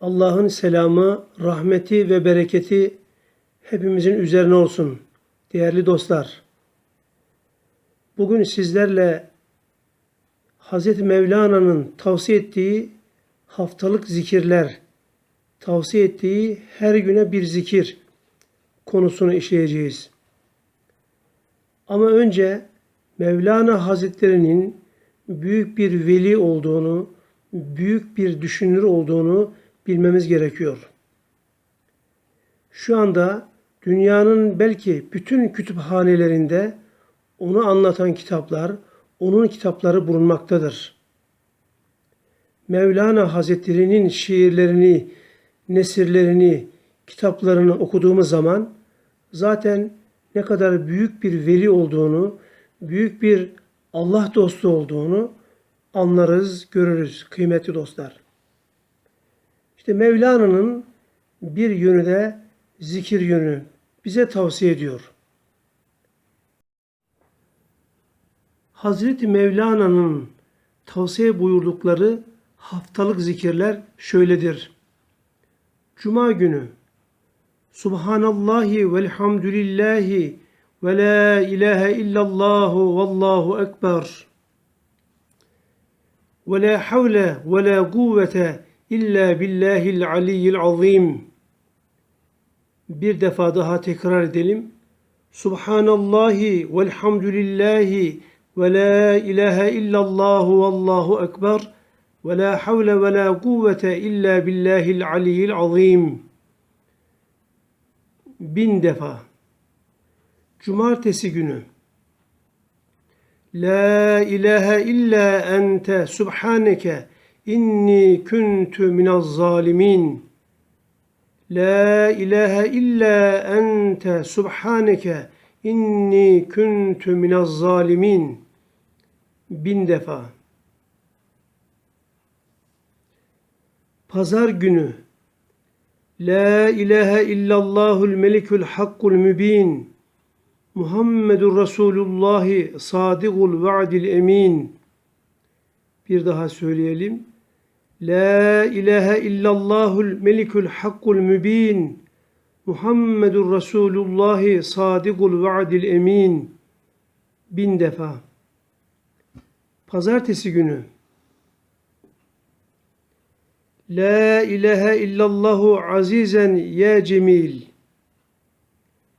Allah'ın selamı, rahmeti ve bereketi hepimizin üzerine olsun. Değerli dostlar, bugün sizlerle Hz. Mevlana'nın tavsiye ettiği haftalık zikirler, tavsiye ettiği her güne bir zikir konusunu işleyeceğiz. Ama önce Mevlana Hazretleri'nin büyük bir veli olduğunu, büyük bir düşünür olduğunu bilmemiz gerekiyor. Şu anda dünyanın belki bütün kütüphanelerinde onu anlatan kitaplar, onun kitapları bulunmaktadır. Mevlana Hazretleri'nin şiirlerini, nesirlerini, kitaplarını okuduğumuz zaman zaten ne kadar büyük bir veli olduğunu, büyük bir Allah dostu olduğunu anlarız, görürüz kıymetli dostlar. İşte Mevlana'nın bir yönü de zikir yönü bize tavsiye ediyor. Hazreti Mevlana'nın tavsiye buyurdukları haftalık zikirler şöyledir. Cuma günü Subhanallahi velhamdülillahi ve la ilahe illallahu vallahu ekber. Ve la havle ve la kuvvete illa billahil aliyyil azim. Bir defa daha tekrar edelim. Subhanallahi velhamdülillahi ve la ilahe illallahu vallahu ekber. Ve la havle ve la kuvvete illa billahil aliyyil azim. Bin defa. Cumartesi günü. La ilahe illa ente subhaneke inni kuntu minaz zalimin. La ilahe illa ente subhaneke inni kuntu minaz zalimin. Bin defa. Pazar günü. La ilahe illallahul melikul hakkul mübin. Muhammedur Resulullah sadigul vaadil emin. Bir daha söyleyelim. La ilahe illallahul melikul hakkul mübin. Muhammedur Resulullah sadigul vaadil emin. Bin defa. Pazartesi günü. La ilahe illallahu azizen ya cemil.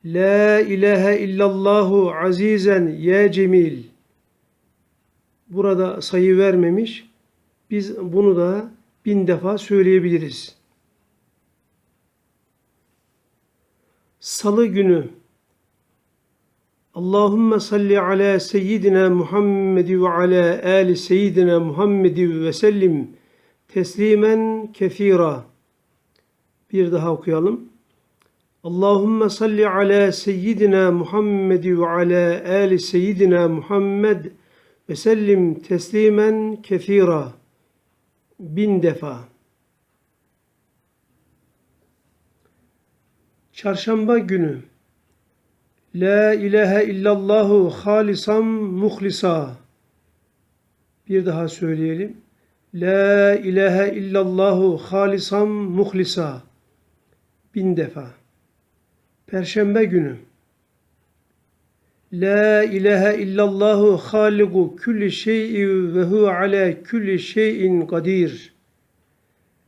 La ilahe illallahu azizen ya cemil. Burada sayı vermemiş. Biz bunu da bin defa söyleyebiliriz. Salı günü Allahümme salli ala seyyidina Muhammedi ve ala ali seyyidina Muhammedi ve sellim teslimen kefira. Bir daha okuyalım. Allahümme salli ala seyyidina Muhammedi ve ala ali seyyidina Muhammed ve sellim teslimen kefira. Bin defa. Çarşamba günü. La ilahe illallahu halisam muhlisa. Bir daha söyleyelim. La ilahe illallahu halisam muhlisa. Bin defa. Perşembe günü. La ilahe illallahu haliku kulli şey'i ve huve ala kulli şeyin kadir.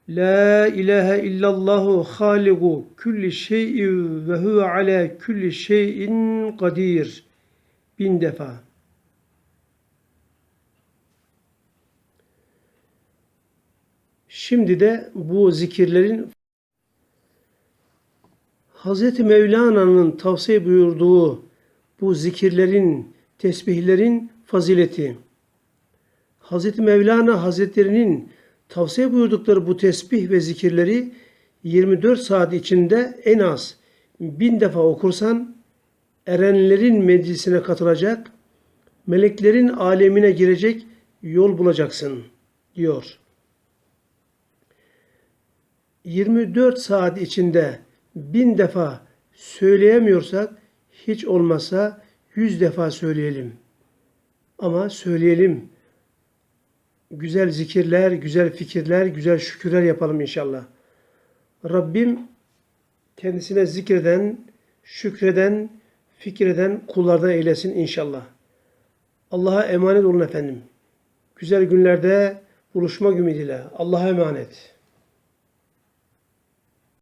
La ilahe illallahu haliku kulli şey'i ve huve ala kulli şeyin kadir. Bin defa. Şimdi de bu zikirlerin Hz. Mevlana'nın tavsiye buyurduğu bu zikirlerin, tesbihlerin fazileti. Hz. Mevlana Hazretleri'nin tavsiye buyurdukları bu tesbih ve zikirleri 24 saat içinde en az bin defa okursan erenlerin meclisine katılacak, meleklerin alemine girecek yol bulacaksın diyor. 24 saat içinde bin defa söyleyemiyorsak hiç olmazsa yüz defa söyleyelim. Ama söyleyelim. Güzel zikirler, güzel fikirler, güzel şükürler yapalım inşallah. Rabbim kendisine zikreden, şükreden, fikreden kullardan eylesin inşallah. Allah'a emanet olun efendim. Güzel günlerde buluşmak ümidiyle. Allah'a emanet.